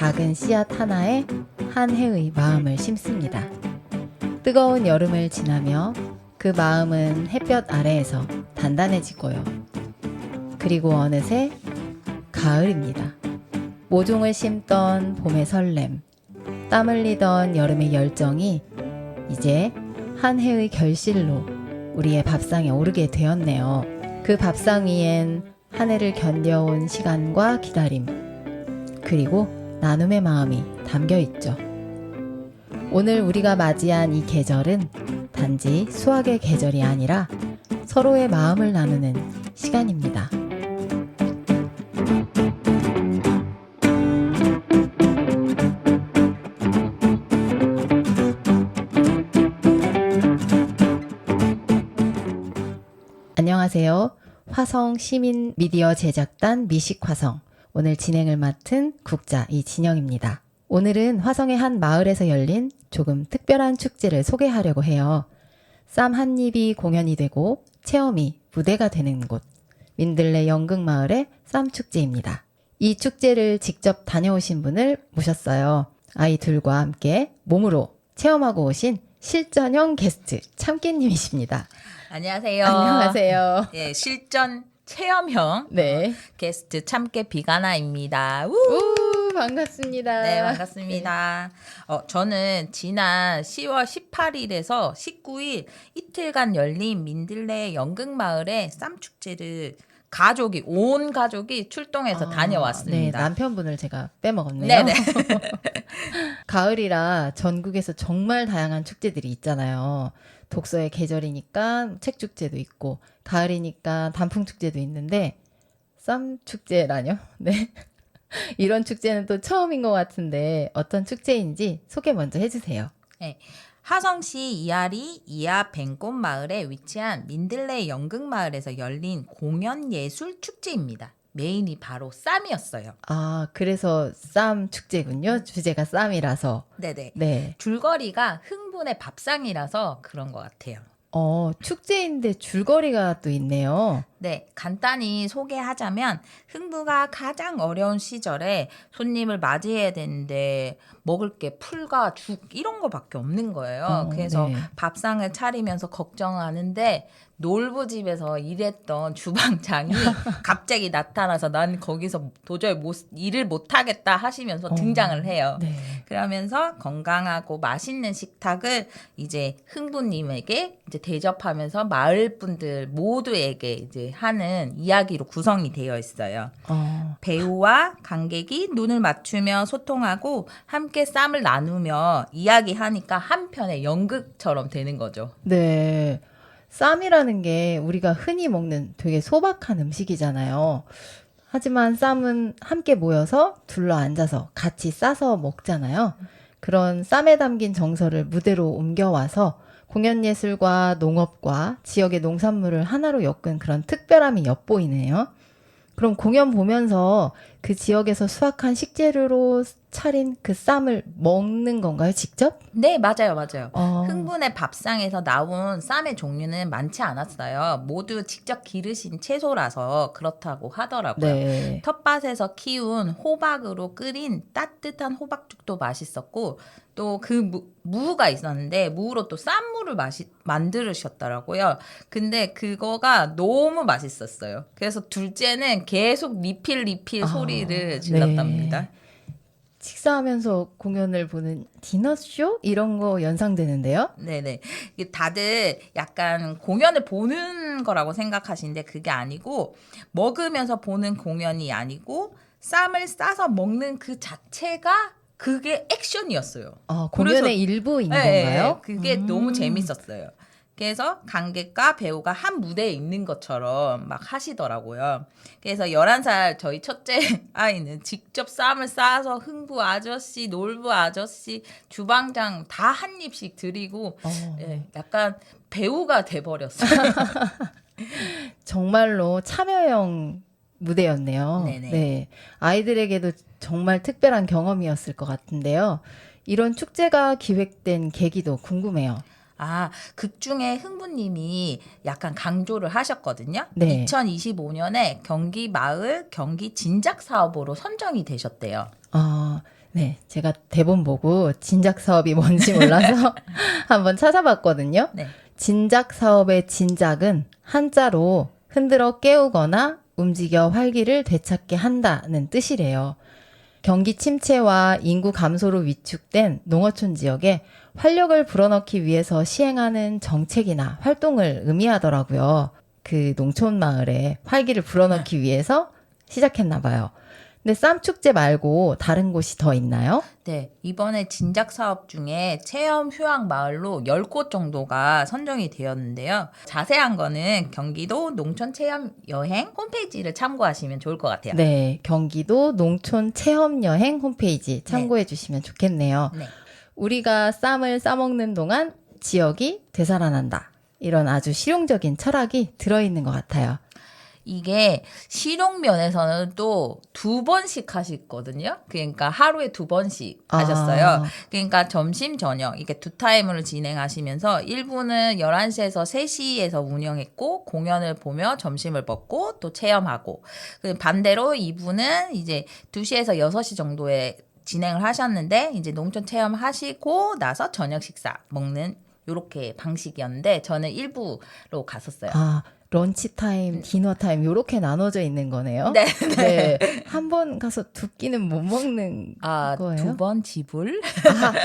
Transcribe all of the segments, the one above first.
작은 씨앗 하나에 한 해의 마음을 심습니다. 뜨거운 여름을 지나며 그 마음은 햇볕 아래에서 단단해지고요. 그리고 어느새 가을입니다. 모종을 심던 봄의 설렘, 땀 흘리던 여름의 열정이 이제 한 해의 결실로 우리의 밥상에 오르게 되었네요. 그 밥상 위엔 한 해를 견뎌온 시간과 기다림, 그리고 나눔의 마음이 담겨 있죠. 오늘 우리가 맞이한 이 계절은 단지 수학의 계절이 아니라 서로의 마음을 나누는 시간입니다. 안녕하세요. 화성 시민 미디어 제작단 미식화성. 오늘 진행을 맡은 국자 이진영입니다. 오늘은 화성의 한 마을에서 열린 조금 특별한 축제를 소개하려고 해요. 쌈 한 입이 공연이 되고 체험이 무대가 되는 곳. 민들레 연극마을의 쌈 축제입니다. 이 축제를 직접 다녀오신 분을 모셨어요. 아이들과 함께 몸으로 체험하고 오신 실전형 게스트 참깨님이십니다. 안녕하세요. 안녕하세요. 예, 실전 체험형 네. 게스트 참깨 비가나입니다. 우! 우 반갑습니다. 네, 반갑습니다. 어, 저는 지난 10월 18일에서 19일 이틀간 열린 민들레 연극마을의 쌈축제를 가족이 온 가족이 출동해서 아, 다녀왔습니다. 네, 남편분을 제가 빼먹었네요. 네네. 가을이라 전국에서 정말 다양한 축제들이 있잖아요. 독서의 계절이니까 책 축제도 있고, 가을이니까 단풍 축제도 있는데, 쌈 축제라뇨? 네. 이런 축제는 또 처음인 것 같은데, 어떤 축제인지 소개 먼저 해주세요. 하성시 이하리 이하 뱅꽃 마을에 위치한 민들레 연극 마을에서 열린 공연 예술 축제입니다. 메인이 바로 쌈이었어요. 아, 그래서 쌈 축제군요. 주제가 쌈이라서. 네네. 네. 줄거리가 흥분의 밥상이라서 그런 것 같아요. 어, 축제인데 줄거리가 또 있네요. 네, 간단히 소개하자면 흥부가 가장 어려운 시절에 손님을 맞이해야 되는데 먹을 게 풀과 죽 이런 거밖에 없는 거예요. 어, 그래서 네. 밥상을 차리면서 걱정하는데 놀부집에서 일했던 주방장이 갑자기 나타나서 난 거기서 도저히 못, 일을 못 하겠다 하시면서 어, 등장을 해요. 네. 그러면서 건강하고 맛있는 식탁을 이제 흥부님에게 이제 대접하면서 마을 분들 모두에게 이제 하는 이야기로 구성이 되어 있어요. 어, 배우와 관객이 눈을 맞추며 소통하고 함께 쌈을 나누며 이야기하니까 한편의 연극처럼 되는 거죠. 네. 쌈이라는 게 우리가 흔히 먹는 되게 소박한 음식이잖아요. 하지만 쌈은 함께 모여서 둘러 앉아서 같이 싸서 먹잖아요. 그런 쌈에 담긴 정서를 무대로 옮겨와서 공연 예술과 농업과 지역의 농산물을 하나로 엮은 그런 특별함이 엿보이네요. 그럼 공연 보면서 그 지역에서 수확한 식재료로 차린 그 쌈을 먹는 건가요, 직접? 네, 맞아요, 맞아요. 어. 흥분의 밥상에서 나온 쌈의 종류는 많지 않았어요. 모두 직접 기르신 채소라서 그렇다고 하더라고요. 네. 텃밭에서 키운 호박으로 끓인 따뜻한 호박죽도 맛있었고 또 그 무가 있었는데 무로 또 쌈무를 마시, 만들으셨더라고요. 근데 그거가 너무 맛있었어요. 그래서 둘째는 계속 리필 리필 아, 소리를 질렀답니다. 네. 식사하면서 공연을 보는 디너쇼? 이런 거 연상되는데요? 네네. 다들 약간 공연을 보는 거라고 생각하시는데 그게 아니고 먹으면서 보는 공연이 아니고 쌈을 싸서 먹는 그 자체가 그게 액션이었어요. 어, 공연의 그래서- 일부인 네, 건가요? 그게 음. 너무 재밌었어요. 그래서 관객과 배우가 한 무대에 있는 것처럼 막 하시더라고요. 그래서 11살 저희 첫째 아이는 직접 쌈을 싸서 흥부 아저씨, 놀부 아저씨, 주방장 다 한 입씩 드리고 어, 예, 약간 배우가 돼버렸어요. 정말로 참여형 무대였네요. 네네. 네. 아이들에게도 정말 특별한 경험이었을 것 같은데요. 이런 축제가 기획된 계기도 궁금해요. 아, 극 중에 흥부님이 약간 강조를 하셨거든요. 네. 2025년에 경기 마을 경기 진작 사업으로 선정이 되셨대요. 어, 네. 제가 대본 보고 진작 사업이 뭔지 몰라서 한번 찾아봤거든요. 네. 진작 사업의 진작은 한자로 흔들어 깨우거나 움직여 활기를 되찾게 한다는 뜻이래요. 경기 침체와 인구 감소로 위축된 농어촌 지역에 활력을 불어넣기 위해서 시행하는 정책이나 활동을 의미하더라고요. 그 농촌 마을에 활기를 불어넣기 위해서 시작했나 봐요. 근데 쌈축제 말고 다른 곳이 더 있나요? 네, 이번에 진작 사업 중에 체험 휴양 마을로 10곳 정도가 선정이 되었는데요. 자세한 거는 경기도 농촌 체험 여행 홈페이지를 참고하시면 좋을 것 같아요. 네, 경기도 농촌 체험 여행 홈페이지 참고해 주시면 좋겠네요. 네. 우리가 쌈을 싸먹는 동안 지역이 되살아난다. 이런 아주 실용적인 철학이 들어있는 것 같아요. 이게 실용 면에서는 또 두 번씩 하시거든요. 그러니까 하루에 두 번씩 하셨어요. 아. 그러니까 점심 저녁 이게 두 타임으로 진행하시면서 1부는 11시에서 3시에서 운영했고 공연을 보며 점심을 먹고 또 체험하고 그 반대로 2부는 이제 2시에서 6시 정도에 진행을 하셨는데 이제 농촌 체험 하시고 나서 저녁 식사 먹는 요렇게 방식이었는데 저는 1부로 갔었어요. 아, 런치 타임, 디너 타임 요렇게 나눠져 있는 거네요. 네. 네. 한 번 가서 두 끼는 못 먹는 아, 거예요? 두 번 지불?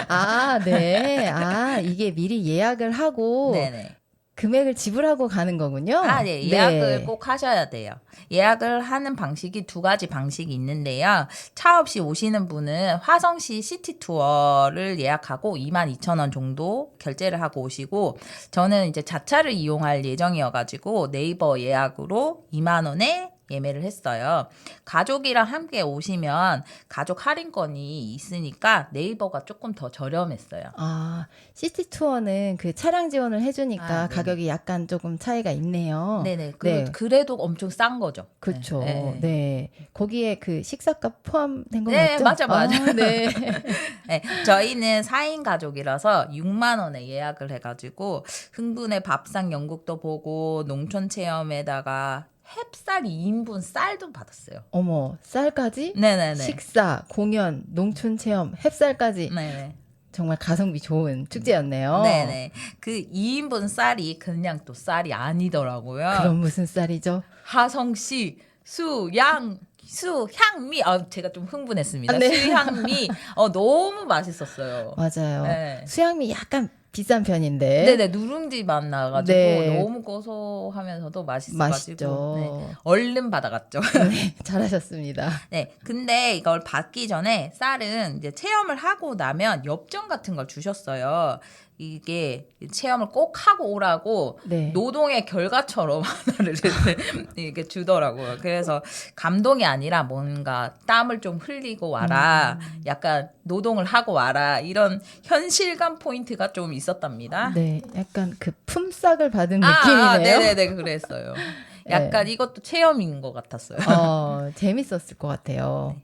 아, 아, 네. 아, 이게 미리 예약을 하고 네네. 금액을 지불하고 가는 거군요. 아, 네. 예약을 꼭 하셔야 돼요. 예약을 하는 방식이 두 가지 방식이 있는데요. 차 없이 오시는 분은 화성시 시티 투어를 예약하고 22,000원 정도 결제를 하고 오시고 저는 이제 자차를 이용할 예정이어 가지고 네이버 예약으로 2만 원에 예매를 했어요. 가족이랑 함께 오시면 가족 할인권이 있으니까 네이버가 조금 더 저렴했어요. 아, 시티 투어는 그 차량 지원을 해주니까 아. 가격이 약간 조금 차이가 있네요. 네네. 그, 네. 그래도 엄청 싼 거죠. 그렇죠. 네. 네. 거기에 그 식사값 포함된 거 네, 맞죠? 맞아, 맞아. 아, 네. 네, 저희는 4인 가족이라서 6만 원에 예약을 해가지고 흥분의 밥상 연극도 보고 농촌 체험에다가 햅쌀 2인분 쌀도 받았어요. 어머, 쌀까지? 네네네. 식사, 공연, 농촌 체험, 햇살까지 네네. 정말 가성비 좋은 축제였네요. 네네. 그 2인분 쌀이 그냥 또 쌀이 아니더라고요. 그럼 무슨 쌀이죠? 하성씨 수 양 수향미 아 제가 좀 흥분했습니다. 아, 네. 수향미 어 너무 맛있었어요. 맞아요. 네. 수양미 약간 비싼 편인데. 네네 누룽지 맛 나가지고 네. 너무 고소하면서도 맛있어가지고 맛있죠. 네, 얼른 받아갔죠. 네, 잘하셨습니다. 네, 근데 이걸 받기 전에 쌀은 이제 체험을 하고 나면 엽전 같은 걸 주셨어요. 이게 체험을 꼭 하고 오라고 네. 노동의 결과처럼 하나를 이렇게 주더라고요. 그래서 감동이 아니라 뭔가 땀을 좀 흘리고 와라. 음. 약간 노동을 하고 와라. 이런 현실감 포인트가 좀 있었답니다. 네, 약간 그 품삯을 받은 아, 느낌이네요. 아, 네네네, 그랬어요. 약간 이것도 체험인 것 같았어요. 어, 재밌었을 것 같아요.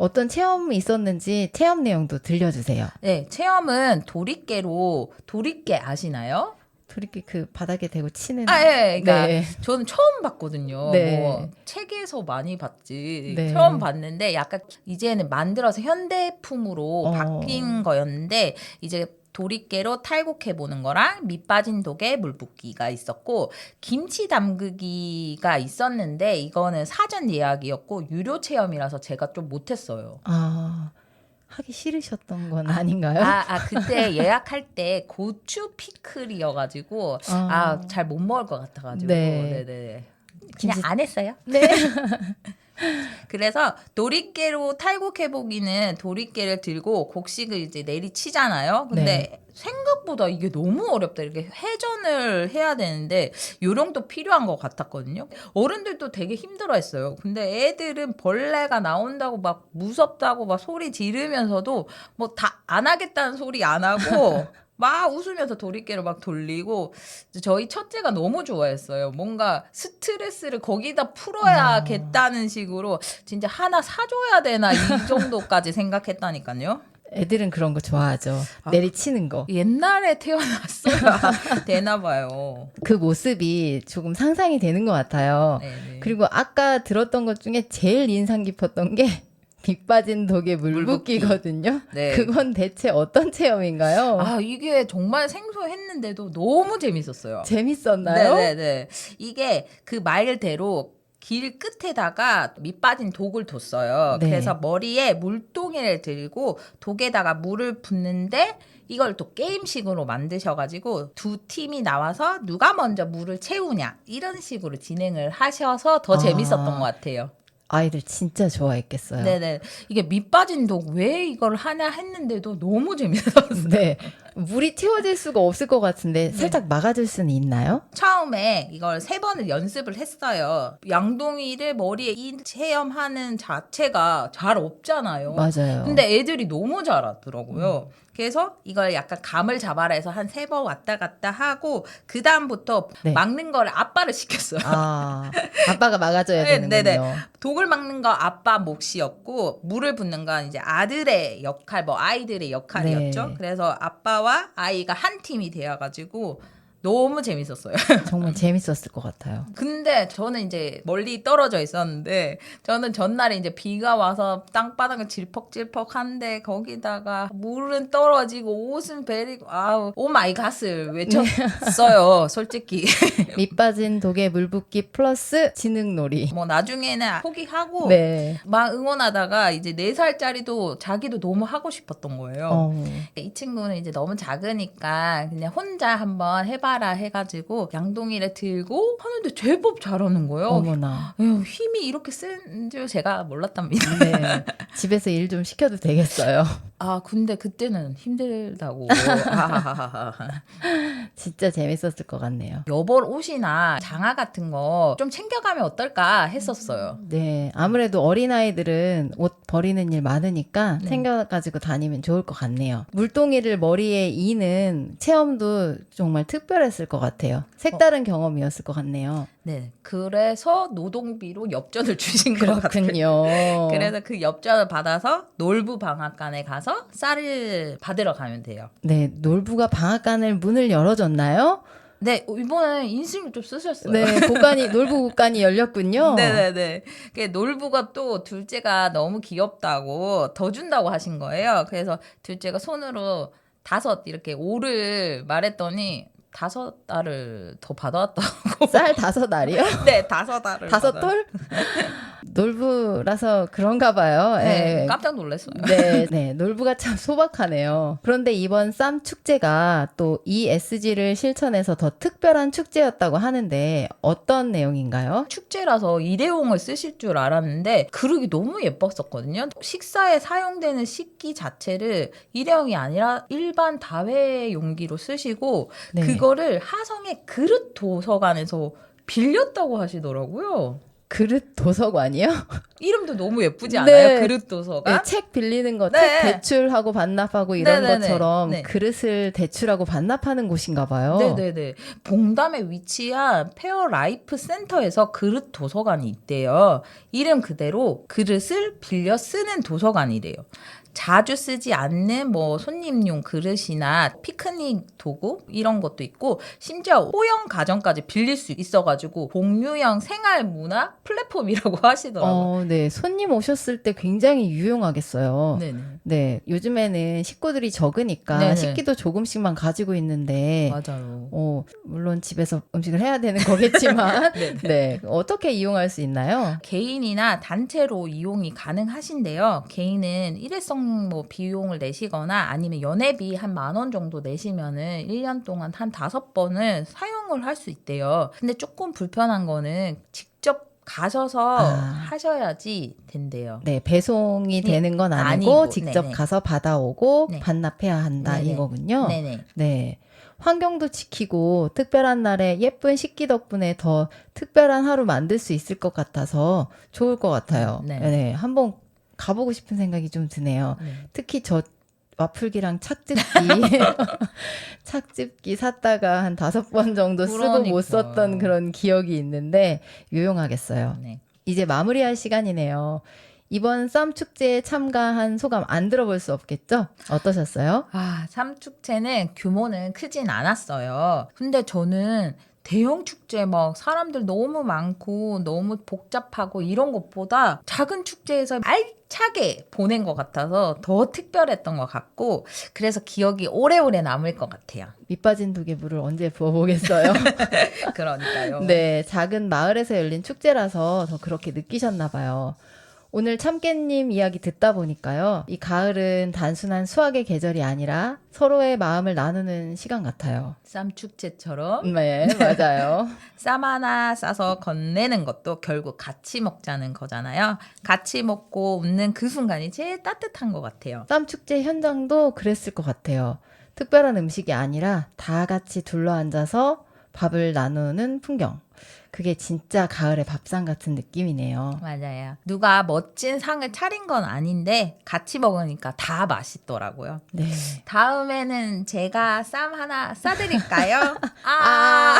어떤 체험이 있었는지 체험 내용도 들려주세요. 네, 체험은 도리깨로 도리깨 아시나요? 도리끼 그 바닥에 대고 치는. 아, 예, 그러니까 네. 저는 처음 봤거든요. 네. 뭐 책에서 많이 봤지. 네. 처음 봤는데 약간 이제는 만들어서 현대풍으로 어. 바뀐 거였는데 이제 도리깨로 탈곡해 보는 거랑 밑 빠진 독에 물 붓기가 있었고 김치 담그기가 있었는데 이거는 사전 예약이었고 유료 체험이라서 제가 좀 못했어요. 아, 하기 싫으셨던 건 아닌가요? 아, 아 그때 예약할 때 고추 피클이어가지고 아. 아잘못 먹을 것 같아가지고 네. 네네 그냥 안 했어요. 네. 그래서 도리깨로 탈곡 해보기는 도리깨를 들고 곡식을 이제 내리치잖아요. 근데 네. 생각보다 이게 너무 어렵다. 이렇게 회전을 해야 되는데 요령도 필요한 것 같았거든요. 어른들도 되게 힘들어했어요. 근데 애들은 벌레가 나온다고 막 무섭다고 막 소리 지르면서도 뭐 다 안 하겠다는 소리 안 하고 막 웃으면서 도리깨를 막 돌리고 저희 첫째가 너무 좋아했어요. 뭔가 스트레스를 거기다 풀어야겠다는 식으로 진짜 하나 사줘야 되나 이 정도까지 생각했다니까요. 애들은 그런 거 좋아하죠. 아. 내리치는 거. 옛날에 태어났어야 되나 봐요. 그 모습이 조금 상상이 되는 것 같아요. 네네. 그리고 아까 들었던 것 중에 제일 인상 깊었던 게 빗 빠진 독에 물붓기거든요. 네. 그건 대체 어떤 체험인가요? 아 이게 정말 생소했는데도 너무 재밌었어요. 재밌었나요? 네네네. 이게 그 말대로 길 끝에다가 밑 빠진 독을 뒀어요. 네. 그래서 머리에 물동이를 들고 독에다가 물을 붓는데 이걸 또 게임식으로 만드셔가지고 두 팀이 나와서 누가 먼저 물을 채우냐 이런 식으로 진행을 하셔서 더 아. 재밌었던 것 같아요. 아이들 진짜 좋아했겠어요. 네네. 이게 밑 빠진 독 왜 이걸 하냐 했는데도 너무 재밌었어요. 네. 물이 튀어질 수가 없을 것 같은데 네. 살짝 막아줄 수는 있나요? 처음에 이걸 세 번을 연습을 했어요. 양동이를 머리에 이 체험하는 자체가 잘 없잖아요. 맞아요. 근데 애들이 너무 잘하더라고요. 그래서 이걸 약간 감을 잡아라 해서 한 세 번 왔다 갔다 하고 그 다음부터 네. 막는 거를 아빠를 시켰어요. 아, 아빠가 막아줘야 네, 되는군요. 네네. 독을 막는 거 아빠 몫이었고 물을 붓는 건 이제 아들의 역할, 뭐 아이들의 역할이었죠. 네. 그래서 아빠와 아이가 한 팀이 되어가지고 너무 재밌었어요. 정말 재밌었을 것 같아요. 근데 저는 이제 멀리 떨어져 있었는데 저는 전날에 이제 비가 와서 땅바닥을 질퍽질퍽한데 거기다가 물은 떨어지고 옷은 베리고 아우 오 마이 갓을 외쳤어요 솔직히 밑 빠진 독에 물 붓기 플러스 지능놀이. 뭐 나중에는 포기하고 네. 막 응원하다가 이제 네 살짜리도 자기도 너무 하고 싶었던 거예요. 어, 이 친구는 이제 너무 작으니까 그냥 혼자 한번 해봐 라 해가지고 양동이를 들고 하는데 제법 잘하는 거예요. 어머나. 에휴, 힘이 이렇게 센 줄 제가 몰랐답니다. 네. 집에서 일 좀 시켜도 되겠어요. 아 근데 그때는 힘들다고. 진짜 재밌었을 것 같네요. 여벌 옷이나 장화 같은 거 좀 챙겨가면 어떨까 했었어요. 네. 아무래도 어린 아이들은 옷 버리는 일 많으니까 네. 챙겨가지고 다니면 좋을 것 같네요. 물동이를 머리에 이는 체험도 정말 특별했을 것 같아요. 색다른 경험이었을 것 같네요. 네, 그래서 노동비로 엽전을 주신. 그렇군요. 그래서 그 엽전을 받아서 놀부 방앗간에 가서 쌀을 받으러 가면 돼요. 네, 놀부가 방앗간을 문을 열어줬나요? 네, 이번에 인심을 좀 쓰셨어요. 네, 곳간이 놀부 곳간이 열렸군요. 네 네네. 그 놀부가 또 둘째가 너무 귀엽다고 더 준다고 하신 거예요. 그래서 둘째가 손으로 다섯 이렇게 오를 말했더니 다섯 알을 더 받아왔다고. 쌀 다섯 알이요? 네, 다섯 알을. 다섯 받아- 톨? 놀부라서 그런가 봐요. 네, 예. 깜짝 놀랐어요. 네, 네, 놀부가 참 소박하네요. 그런데 이번 쌈 축제가 또 ESG를 실천해서 더 특별한 축제였다고 하는데 어떤 내용인가요? 축제라서 일회용을 쓰실 줄 알았는데 그릇이 너무 예뻤었거든요. 식사에 사용되는 식기 자체를 일회용이 아니라 일반 다회 용기로 쓰시고 네. 그거를 하성의 그릇 도서관에서 빌렸다고 하시더라고요. 그릇 도서관이요? 이름도 너무 예쁘지 네. 않아요? 그릇 도서관? 네, 책 빌리는 거, 네. 책 대출하고 반납하고 이런 네네네. 것처럼 네. 그릇을 대출하고 반납하는 곳인가 봐요. 네네네. 봉담에 위치한 페어라이프 센터에서 그릇 도서관이 있대요. 이름 그대로 그릇을 빌려 쓰는 도서관이래요. 자주 쓰지 않는 뭐 손님용 그릇이나 피크닉 도구 이런 것도 있고 심지어 호영 가정까지 빌릴 수 있어가지고 공유형 생활 문화 플랫폼이라고 하시더라고요. 어, 네. 손님 오셨을 때 굉장히 유용하겠어요. 네. 네 네. 요즘에는 식구들이 적으니까 네네. 식기도 조금씩만 가지고 있는데 맞아요. 어, 물론 집에서 음식을 해야 되는 거겠지만 네. 어떻게 이용할 수 있나요? 개인이나 단체로 이용이 가능하신데요. 개인은 일회성 뭐 비용을 내시거나 아니면 연회비 한 만 원 정도 내시면은 1년 동안 한 다섯 번을 사용을 할 수 있대요. 근데 조금 불편한 거는 직접 가셔서 아. 하셔야지 된대요. 네, 배송이 네, 되는 건 아니고, 아니고, 직접 네네. 가서 받아오고 네. 반납해야 한다 네네. 이거군요. 네네. 네. 환경도 지키고 특별한 날에 예쁜 식기 덕분에 더 특별한 하루 만들 수 있을 것 같아서 좋을 것 같아요. 네. 네. 한번 가보고 싶은 생각이 좀 드네요. 네. 특히 저 와플기랑 착즙기 착즙기 샀다가 한 다섯 번 정도 쓰고 그러니까요. 못 썼던 그런 기억이 있는데 유용하겠어요. 네. 이제 마무리할 시간이네요. 이번 쌈 축제에 참가한 소감 안 들어볼 수 없겠죠? 어떠셨어요? 아, 삼축제는 규모는 크진 않았어요. 근데 저는 대형 축제 막 사람들 너무 많고 너무 복잡하고 이런 것보다 작은 축제에서 알차게 보낸 것 같아서 더 특별했던 것 같고 그래서 기억이 오래오래 남을 것 같아요. 밑빠진 독에 물을 언제 부어보겠어요? 그러니까요. 네, 작은 마을에서 열린 축제라서 더 그렇게 느끼셨나 봐요. 오늘 참깨님 이야기 듣다 보니까요. 이 가을은 단순한 수확의 계절이 아니라 서로의 마음을 나누는 시간 같아요. 쌈축제처럼 네, 맞아요. 쌈 하나 싸서 건네는 것도 결국 같이 먹자는 거잖아요. 같이 먹고 웃는 그 순간이 제일 따뜻한 것 같아요. 쌈 축제 현장도 그랬을 것 같아요. 특별한 음식이 아니라 다 같이 둘러 앉아서 밥을 나누는 풍경. 그게 진짜 가을의 밥상 같은 느낌이네요. 맞아요. 누가 멋진 상을 차린 건 아닌데 같이 먹으니까 다 맛있더라고요. 네. 다음에는 제가 쌈 하나 싸드릴까요? 아,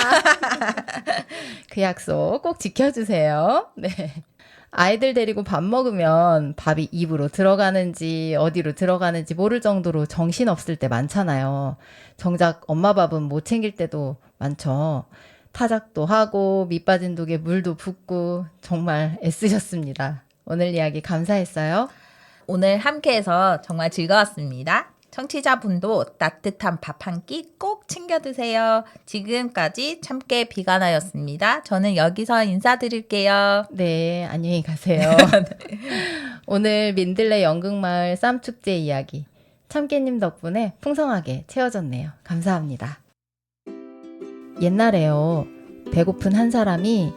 그 약속 꼭 지켜주세요. 네. 아이들 데리고 밥 먹으면 밥이 입으로 들어가는지 어디로 들어가는지 모를 정도로 정신 없을 때 많잖아요. 정작 엄마 밥은 못 챙길 때도 많죠. 타작도 하고 밑빠진 독에 물도 붓고 정말 애쓰셨습니다. 오늘 이야기 감사했어요. 오늘 함께해서 정말 즐거웠습니다. 청취자분도 따뜻한 밥 한 끼 꼭 챙겨 드세요. 지금까지 참깨 비가나였습니다. 저는 여기서 인사드릴게요. 네, 안녕히 가세요. 오늘 민들레 연극마을 쌈축제 이야기 참깨님 덕분에 풍성하게 채워졌네요. 감사합니다. 옛날에요. 배고픈 한 사람이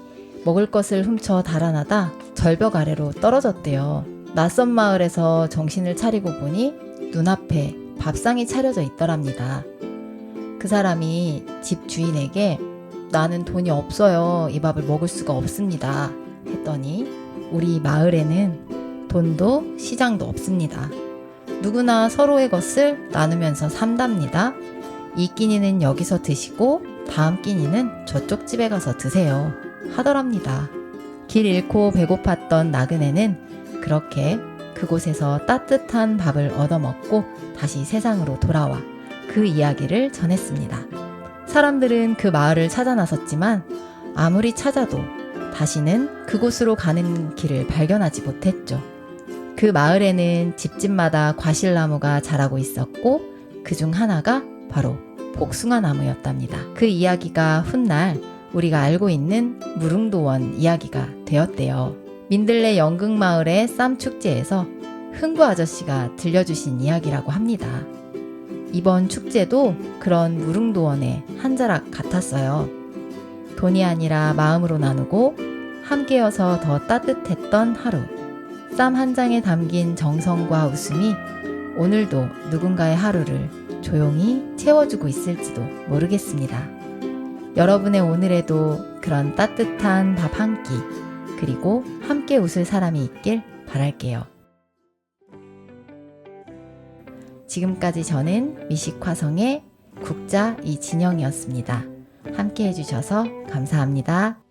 먹을 것을 훔쳐 달아나다 절벽 아래로 떨어졌대요. 낯선 마을에서 정신을 차리고 보니 눈앞에 밥상이 차려져 있더랍니다. 그 사람이 집 주인에게 나는 돈이 없어요. 이 밥을 먹을 수가 없습니다. 했더니 우리 마을에는 돈도 시장도 없습니다. 누구나 서로의 것을 나누면서 산답니다. 이 끼니는 여기서 드시고 다음 끼니는 저쪽 집에 가서 드세요. 하더랍니다. 길 잃고 배고팠던 나그네는 그렇게 그곳에서 따뜻한 밥을 얻어먹고 다시 세상으로 돌아와 그 이야기를 전했습니다. 사람들은 그 마을을 찾아 나섰지만 아무리 찾아도 다시는 그곳으로 가는 길을 발견하지 못했죠. 그 마을에는 집집마다 과실나무가 자라고 있었고 그 중 하나가 바로 복숭아 나무였답니다. 그 이야기가 훗날 우리가 알고 있는 무릉도원 이야기가 되었대요. 민들레 연극마을의 쌈축제에서 흥부 아저씨가 들려주신 이야기라고 합니다. 이번 축제도 그런 무릉도원의 한 자락 같았어요. 돈이 아니라 마음으로 나누고 함께여서 더 따뜻했던 하루. 쌈 한 장에 담긴 정성과 웃음이 오늘도 누군가의 하루를 조용히 채워주고 있을지도 모르겠습니다. 여러분의 오늘에도 그런 따뜻한 밥 한 끼, 그리고 함께 웃을 사람이 있길 바랄게요. 지금까지 저는 미식화성의 국자 이진영이었습니다. 함께 해주셔서 감사합니다.